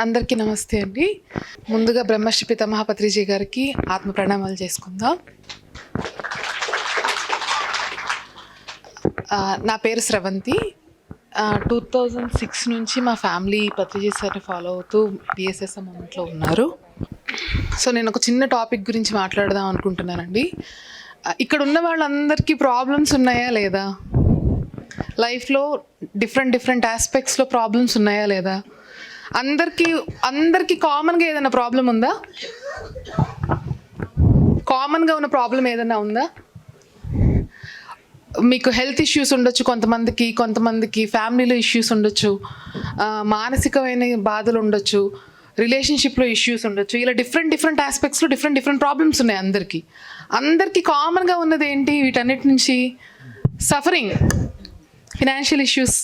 అందరికీ నమస్తే అండి. ముందుగా బ్రహ్మశ్రీ పితామహ పత్రిజీ గారికి ఆత్మ ప్రణామాలు చేసుకుందాం. నా పేరు స్రవంతి. టూ థౌజండ్ సిక్స్ నుంచి మా ఫ్యామిలీ పత్రిజీ సార్ని ఫాలో అవుతూ బిఎస్ఎస్ మూమెంట్లో ఉన్నారు. సో నేను ఒక చిన్న టాపిక్ గురించి మాట్లాడదాం అనుకుంటున్నానండి. ఇక్కడ ఉన్న వాళ్ళందరికీ ప్రాబ్లమ్స్ ఉన్నాయా లేదా? లైఫ్లో డిఫరెంట్ డిఫరెంట్ ఆస్పెక్ట్స్లో ప్రాబ్లమ్స్ ఉన్నాయా లేదా? అందరికీ అందరికీ కామన్గా ఏదైనా ప్రాబ్లం ఉందా? కామన్గా ఉన్న ప్రాబ్లం ఏదైనా ఉందా? మీకు హెల్త్ ఇష్యూస్ ఉండొచ్చు కొంతమందికి కొంతమందికి ఫ్యామిలీలో ఇష్యూస్ ఉండొచ్చు మానసికమైన బాధలు ఉండొచ్చు రిలేషన్షిప్లో ఇష్యూస్ ఉండొచ్చు. ఇలా డిఫరెంట్ డిఫరెంట్ ఆస్పెక్ట్స్లో డిఫరెంట్ డిఫరెంట్ ప్రాబ్లమ్స్ ఉన్నాయి అందరికీ. అందరికీ కామన్గా ఉన్నది ఏంటి? వీటన్నిటి నుంచి suffering financial issues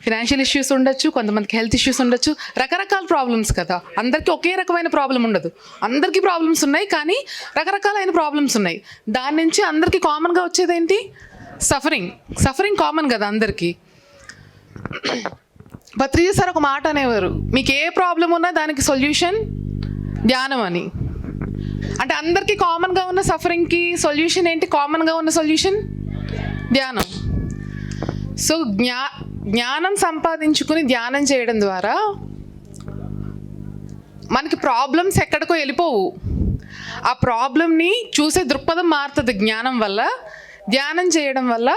financial issues ఉండొచ్చు కొంతమందికి హెల్త్ ఇష్యూస్ ఉండొచ్చు రకరకాల ప్రాబ్లమ్స్ కదా. అందరికీ ఒకే రకమైన ప్రాబ్లం ఉండదు. అందరికీ ప్రాబ్లమ్స్ ఉన్నాయి కానీ రకరకాలైన ప్రాబ్లమ్స్ ఉన్నాయి. దాని నుంచి అందరికీ కామన్గా వచ్చేది ఏంటి సఫరింగ్ సఫరింగ్ కామన్ కదా అందరికీ. భత్రిజీ సార్ ఒక మాట అనేవారు మీకు ఏ ప్రాబ్లం ఉన్నా దానికి సొల్యూషన్ ధ్యానం అని. అంటే అందరికీ కామన్గా ఉన్న సఫరింగ్కి సొల్యూషన్ ఏంటి? కామన్గా ఉన్న సొల్యూషన్ ధ్యానం. సో జ్ఞా జ్ఞానం సంపాదించుకుని ధ్యానం చేయడం ద్వారా మనకి ప్రాబ్లమ్స్ ఎక్కడికో వెళ్ళిపోవు. ఆ ప్రాబ్లమ్ని చూసే దృక్పథం మారుతుంది జ్ఞానం వల్ల ధ్యానం చేయడం వల్ల.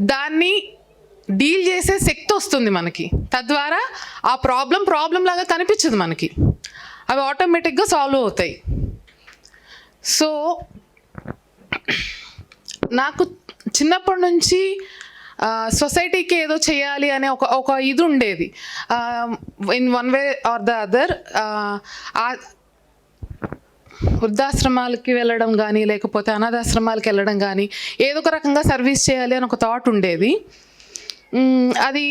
దాన్ని డీల్ చేసే శక్తి వస్తుంది మనకి. తద్వారా ఆ ప్రాబ్లం ప్రాబ్లం లాగా కనిపించదు మనకి. అవి ఆటోమేటిక్గా సాల్వ్ అవుతాయి. సో నాకు చిన్నప్పటి నుంచి సొసైటీకి ఏదో చేయాలి అనే ఒక ఒక ఇది ఉండేది. In one way or the other వృద్ధాశ్రమాలకి వెళ్ళడం కానీ లేకపోతే అనాథాశ్రమాలకి వెళ్ళడం కానీ ఏదో ఒక రకంగా సర్వీస్ చేయాలి అని ఒక థాట్ ఉండేది. అది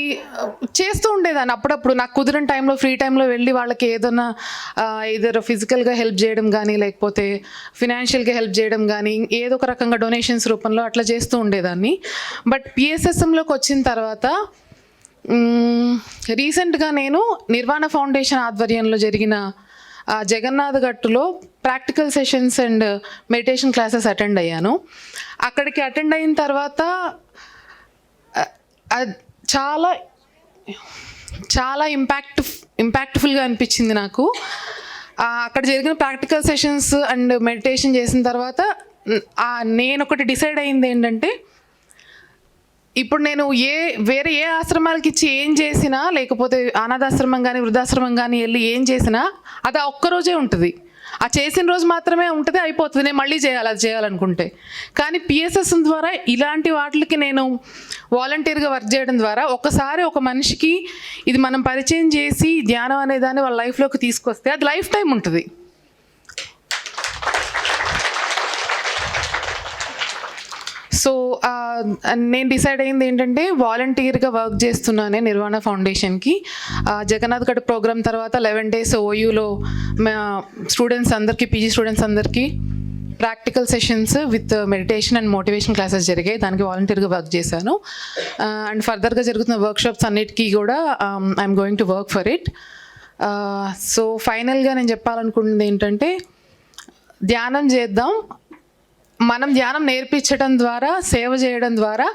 చేస్తూ ఉండేదాన్ని అప్పుడప్పుడు. నాకు కుదిరిన టైంలో ఫ్రీ టైంలో వెళ్ళి వాళ్ళకి ఏదైనా ఇద్దరు ఫిజికల్గా హెల్ప్ చేయడం కానీ లేకపోతే ఫినాన్షియల్గా హెల్ప్ చేయడం కానీ ఏదో ఒక రకంగా డొనేషన్స్ రూపంలో అట్లా చేస్తూ ఉండేదాన్ని. బట్ పిఎస్ఎస్ఎంలోకి వచ్చిన తర్వాత రీసెంట్గా నేను నిర్వాణ ఫౌండేషన్ ఆధ్వర్యంలో జరిగిన Jagannath గట్టులో practical sessions and meditation classes attend అయ్యాను. అక్కడికి అటెండ్ అయిన తర్వాత చాలా చాలా ఇంపాక్ట్ ఇంపాక్ట్ఫుల్గా అనిపించింది నాకు. అక్కడ జరిగిన ప్రాక్టికల్ సెషన్స్ అండ్ మెడిటేషన్ చేసిన తర్వాత నేను ఒకటి డిసైడ్ అయింది ఏంటంటే ఇప్పుడు నేను ఏ వేరే ఏ ఆశ్రమాలకి ఇచ్చి ఏం చేసినా లేకపోతే అనాథాశ్రమం కానీ వృద్ధాశ్రమం కానీ వెళ్ళి ఏం చేసినా అది ఆ ఒక్కరోజే ఉంటుంది. ఆ చేసిన రోజు మాత్రమే ఉంటుంది అయిపోతుంది. నేను మళ్ళీ చేయాలి అది చేయాలనుకుంటే. కానీ పిఎస్ఎస్ ద్వారా ఇలాంటి వాటికి నేను వాలంటీర్గా వర్క్ చేయడం ద్వారా ఒకసారి ఒక మనిషికి ఇది మనం పరిచయం చేసి ధ్యానం అనే దాన్ని వాళ్ళ లైఫ్లోకి తీసుకొస్తే అది లైఫ్ టైం ఉంటుంది. సో నేను డిసైడ్ అయింది ఏంటంటే వాలంటీర్గా వర్క్ చేస్తున్నానే నిర్వాణ ఫౌండేషన్కి ఆ, జగన్నాథ్ గడ్ ప్రోగ్రామ్ తర్వాత లెవెన్ డేస్ ఓయూలో మా స్టూడెంట్స్ అందరికీ పీజీ స్టూడెంట్స్ అందరికీ practical sessions with meditation and motivation classes జరిగాయి. దానికి వాలంటీర్గా వర్క్ చేశాను. అండ్ ఫర్దర్గా జరుగుతున్న వర్క్షాప్స్ అన్నిటికీ కూడా I'm going to work for it so ఫైనల్గా నేను చెప్పాలనుకుంటుంది ఏంటంటే ధ్యానం చేద్దాం. మనం ధ్యానం నేర్పించడం ద్వారా సేవ చేయడం ద్వారా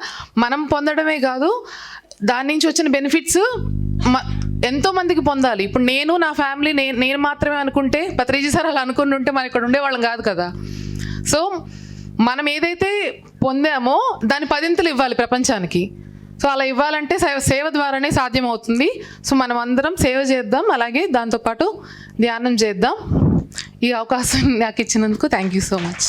మనం పొందడమే కాదు దాని నుంచి వచ్చిన బెనిఫిట్స్ మ ఎంతో మందికి పొందాలి. ఇప్పుడు నేను నా ఫ్యామిలీ నేను నేను మాత్రమే అనుకుంటే పత్రిజీ సార్ అలా అనుకుని ఉంటే మన ఇక్కడ ఉండేవాళ్ళం కాదు కదా. సో మనం ఏదైతే పొందామో దాని పదింతలు ఇవ్వాలి ప్రపంచానికి. సో అలా ఇవ్వాలంటే సేవ సేవ ద్వారానే సాధ్యమవుతుంది. సో మనం అందరం సేవ చేద్దాం అలాగే దాంతోపాటు ధ్యానం చేద్దాం. ఈ అవకాశం నాకు ఇచ్చినందుకు థ్యాంక్ యూ సో మచ్.